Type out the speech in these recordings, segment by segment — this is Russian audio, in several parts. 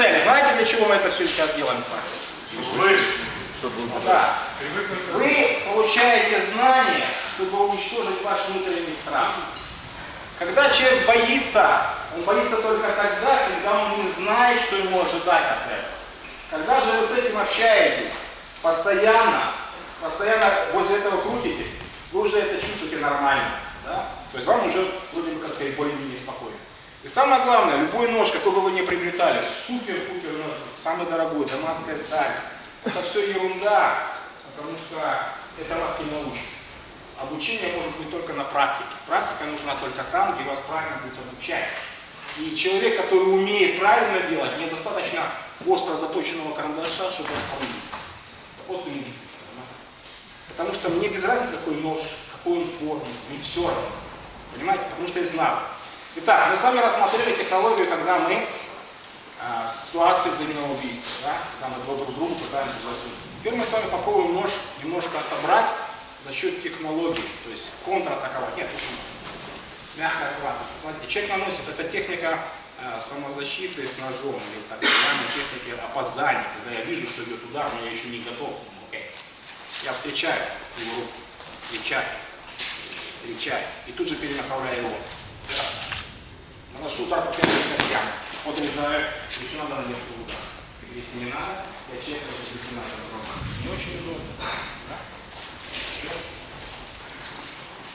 цель. Знаете, для чего мы это все сейчас делаем с вами? Выжить. Да. Вы получаете знания, чтобы уничтожить ваш внутренний страх. Когда человек боится, он боится только тогда, когда он не знает, что ему ожидать от этого. Когда же вы с этим общаетесь, постоянно, постоянно возле этого крутитесь, вы уже это чувствуете нормально. Да? То есть вам уже вроде бы как сказать более-менее спокойно. И самое главное, любой нож, какой бы вы ни приобретали, супер-пупер нож, самый дорогой, дамасская сталь, это все ерунда, потому что это вас не научит. Обучение может быть только на практике. Практика нужна только там, где вас правильно будут обучать. И человек, который умеет правильно делать, недостаточно остро заточенного карандаша, чтобы вас порубить. Просто не видно. Потому что мне без разницы, какой нож, какой он форме, не все равно. Понимаете? Потому что я знаю. Итак, мы с вами рассмотрели технологию, когда мы а, в ситуации взаимного убийства, да, когда мы друг другу пытаемся засунуть. Теперь мы с вами попробуем нож немножко отобрать за счет технологии, то есть контратаковать. Нет, мягко отхватывать. Смотрите, человек наносит, это техника э, самозащиты с ножом, или так называемая техника опоздания, когда я вижу, что идет удар, но я еще не готов. Окей. Я встречаю его руку, встречаю, встречаю, и тут же перенаправляю его. Наношу удар по первым костям, подрезаю, если надо, наношу удар. Если не надо, я человека если надо, не очень удобно. Да?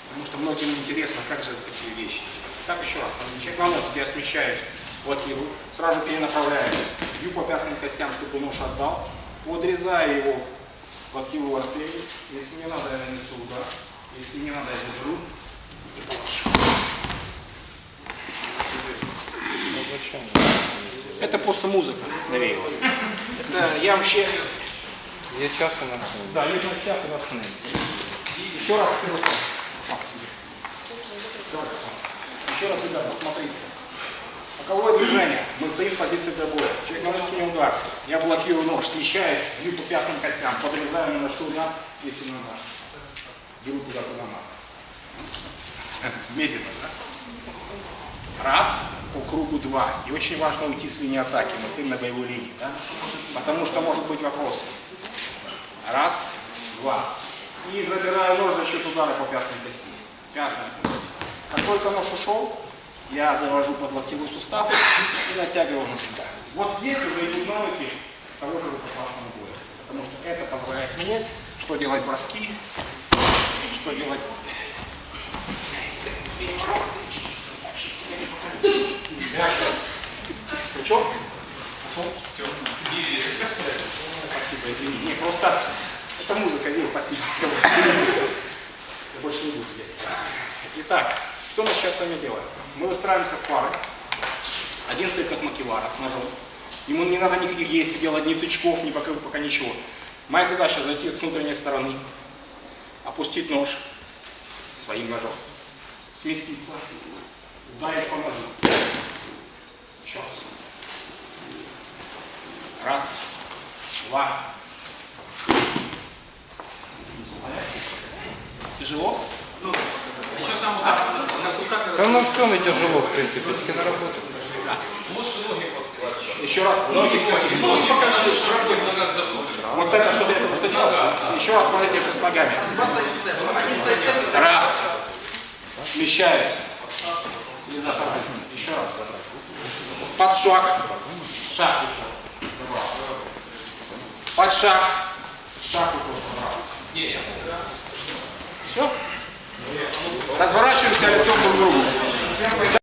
Потому что многим интересно, как же такие вещи. Так еще раз, человек наносит, я смещаюсь, блокирую, сразу перенаправляю, бью по пястным костям, чтобы нож отдал, подрезаю его, блокирую артерию, если не надо, я нанесу удар, если не надо, я заберу и положу. Это просто музыка навеяла. Это я вообще... Є часу на все. Да, есть сейчас и восстановить. Еще раз слог. Еще раз, ребята, смотрите. Боковое движение. Мы стоим в позиции для боя. Человек наносит мне удар. Я блокирую нож, смещаюсь, бью по пястным костям, подрезаю, наношу удар, если надо. Беру туда, куда надо. Медленно, да? Раз, по кругу два. И очень важно уйти с линии атаки. Мы стоим на боевой линии, да? Потому что может быть вопросы. Раз, два. И забираю нож за счет удара по пястной кости. Пястная кость. Как только нож ушел, я завожу под локтевой сустав и натягиваю на себя. Вот здесь уже идут навыки того же рукопашного боя. Потому что это позволяет мне, что делать броски, что делать Крючок? Ушел? Все. Спасибо, извини. Не, просто это музыка, Вил, спасибо. Я больше не буду делать. Итак, что мы сейчас с вами делаем? Мы выстраиваемся в пары. Один стоит как макивара с ножом. Ему не надо никаких действий делать, ни тычков, ни пока, пока ничего. Моя задача зайти с внутренней стороны, опустить нож своим ножом, сместиться, ударить по ножу. Еще раз. Раз, два. Тяжело? Ну, еще сам удар. Та на все не тяжело, в принципі, тільки на роботу. Еще раз. Ноги Можешь показать, что руки назад заходят? Вот это что ты что делал? Еще раз смотрите, что с ногами. Раз. Смещаюсь. И захожу. Еще раз. Под шаг. Шаг. Под шаг. Шаг ушел. Не, я Все? Разворачиваемся лицом друг к другу.